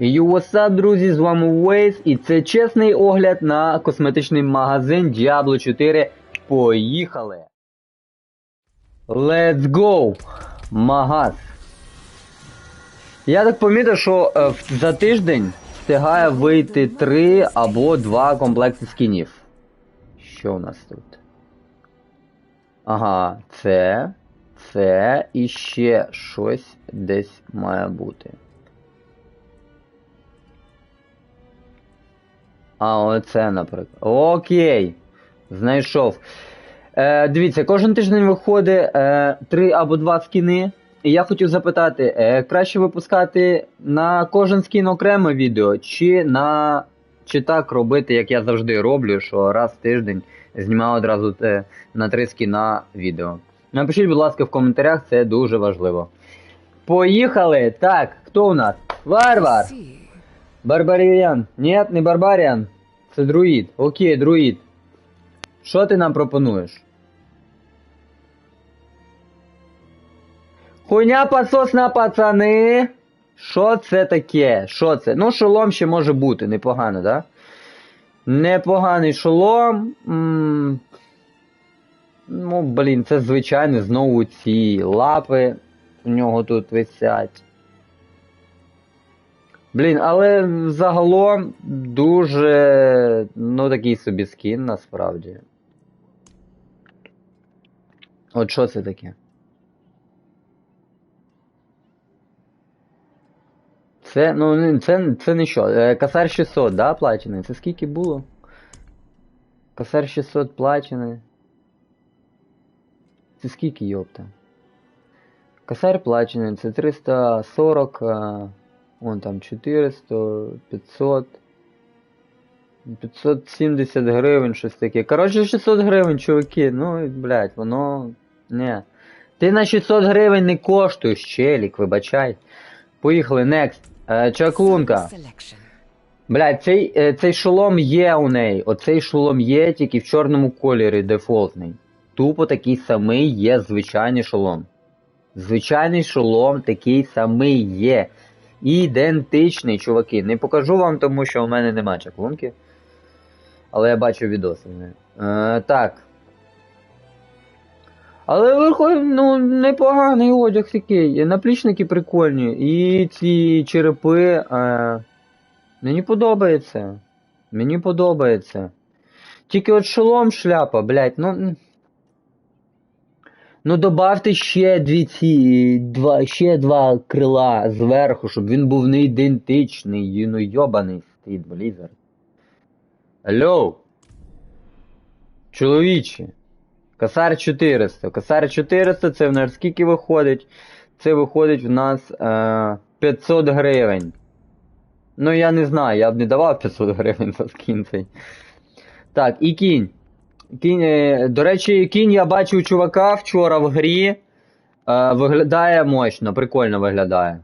Yo, друзі, з вами Waze, і це чесний огляд на косметичний магазин Diablo 4. Поїхали! Let's go! Магаз. Я так помітив, що е, за тиждень встигає вийти 3 або 2 комплекти скінів. Що у нас тут? Ага, це, це і ще щось десь має бути. А, оце, наприклад. Окей. Знайшов. Е, дивіться, кожен тиждень виходить е, 3 або 2 скіни. І я хотів запитати, е, краще випускати на кожен скін окреме відео, чи на. Чи так робити, як я завжди роблю, що раз в тиждень знімаю одразу те, на 3 скіна відео. Напишіть, будь ласка, в коментарях, це дуже важливо. Поїхали! Так, хто у нас? Варвар! Барбаріан. Ні, не барбаріан. Це друїд. Окей, друїд. Що ти нам пропонуєш? Хуйня пососна, пацани. Що це таке? Що це? Ну, шолом ще може бути, непогано, да? Непоганий шолом. Ну, блін, це звичайно знову ці лапи у нього тут висять. Блін, але загалом дуже ну такий собі скін насправді. От що це таке? Це, ну, це, це не що. Е, Косар 600, да, плачений? Це скільки було? Косар 600 плачений. Це скільки, йопта? Косарь плачений, це 340, а, вон там 400, 500, 570 гривень, щось таке. Коротше, 600 гривень, чуваки, ну, блядь, воно, не. Ти на 600 гривень не коштуєш, челік, вибачай. Поїхали, next. Е, чаклунка. Блядь, цей, е, цей шолом є у неї. Оцей шолом є тільки в чорному кольорі дефолтний. Тупо такий самий є звичайний шолом. Звичайний шолом такий самий є. Ідентичний, чуваки. Не покажу вам, тому що у мене нема чаклунки. Але я бачу відоси. Е, так. Але виходить, ну, непоганий одяг такий. Наплічники прикольні. І ці черепи. Е, мені подобається. Мені подобається. Тільки от шолом шляпа, блядь, ну. Ну добавте ще дві ці. Два, ще два крила зверху, щоб він був не ідентичний. Ну йобаний стід Блізер. Алло. Чоловіче. Косар 400. Косар 400 це в нас скільки виходить? Це виходить в нас е, 500 гривень. Ну я не знаю, я б не давав 500 гривень за скін цей. Так, і кінь. Кінь, е, до речі, кінь я бачив чувака вчора в грі. Е, виглядає мощно, прикольно виглядає.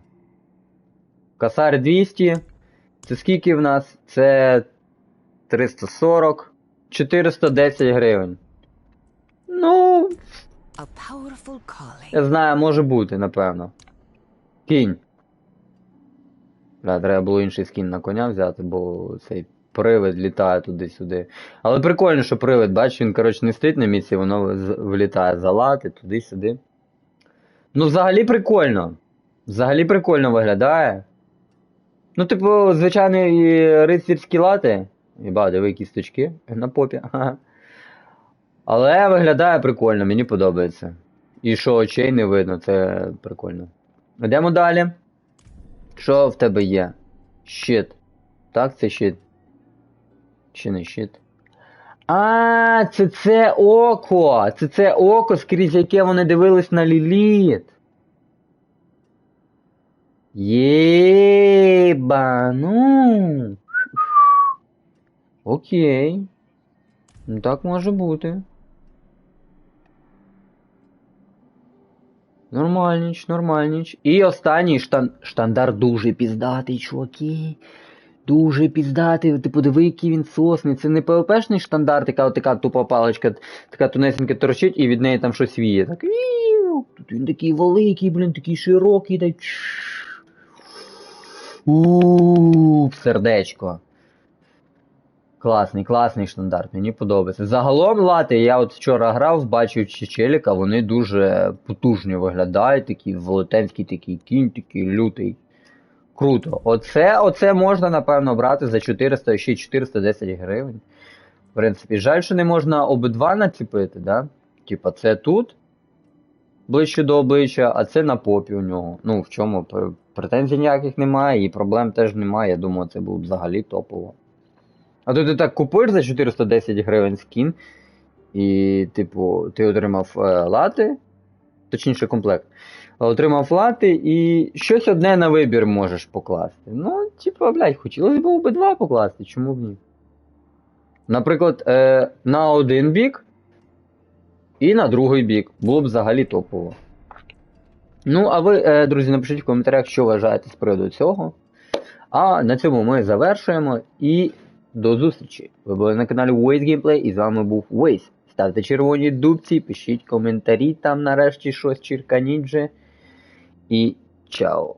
Косар 200. Це скільки в нас? Це 340. 410 гривень. Ну, я знаю, може бути, напевно. Кінь. Бля, треба було інший скін на коня взяти, бо цей привид літає туди-сюди. Але прикольно, що привид, бачиш, він, коротше, не стоїть на місці, воно влітає за лати, туди-сюди. Ну, взагалі прикольно. Взагалі прикольно виглядає. Ну, типу, звичайні рицарські лати. Іба, диви кісточки на попі. Але виглядає прикольно, мені подобається. І що очей не видно, це прикольно. Йдемо далі. Що в тебе є? Щит. Так, це щит. Чи не щит? А, це це око! Це це око, скрізь яке вони дивились на Ліліт. Єба, ну. Окей. Ну так може бути. Нормальніч, нормальніч. І останній штан... штандар дуже піздатий, чуваки. Дуже піздатий. Ти подиви, який він сосний. Це не ПВПшний штандар, така, така тупа паличка, така тунесенька торчить, і від неї там щось віє. Так. Тут він такий великий, блін, такий широкий, так. у сердечко. Класний, класний штандарт, мені подобається. Загалом лати, я от вчора грав, бачив чечеліка, вони дуже потужні виглядають, такі велетенський такий кінь, такий лютий. Круто. Оце, оце можна, напевно, брати за 400 ще 410 гривень. В принципі, жаль, що не можна обидва націпити, да? Типа, це тут, ближче до обличчя, а це на попі у нього. Ну, в чому претензій ніяких немає, і проблем теж немає. Я думаю, це було б взагалі топово. А то ти так купуєш за 410 гривень скін, і, типу, ти отримав е, лати, точніше комплект. Отримав лати і щось одне на вибір можеш покласти. Ну, типу, блядь, хотілося б обидва покласти, чому б ні? Наприклад, е, на один бік і на другий бік. Було б взагалі топово. Ну, а ви, е, друзі, напишіть в коментарях, що вважаєте з приводу цього. А на цьому ми завершуємо і до зустрічі. Ви були на каналі Waze Gameplay і з вами був Waze. Ставте червоні дубці, пишіть коментарі там нарешті щось черканіть же. І чао.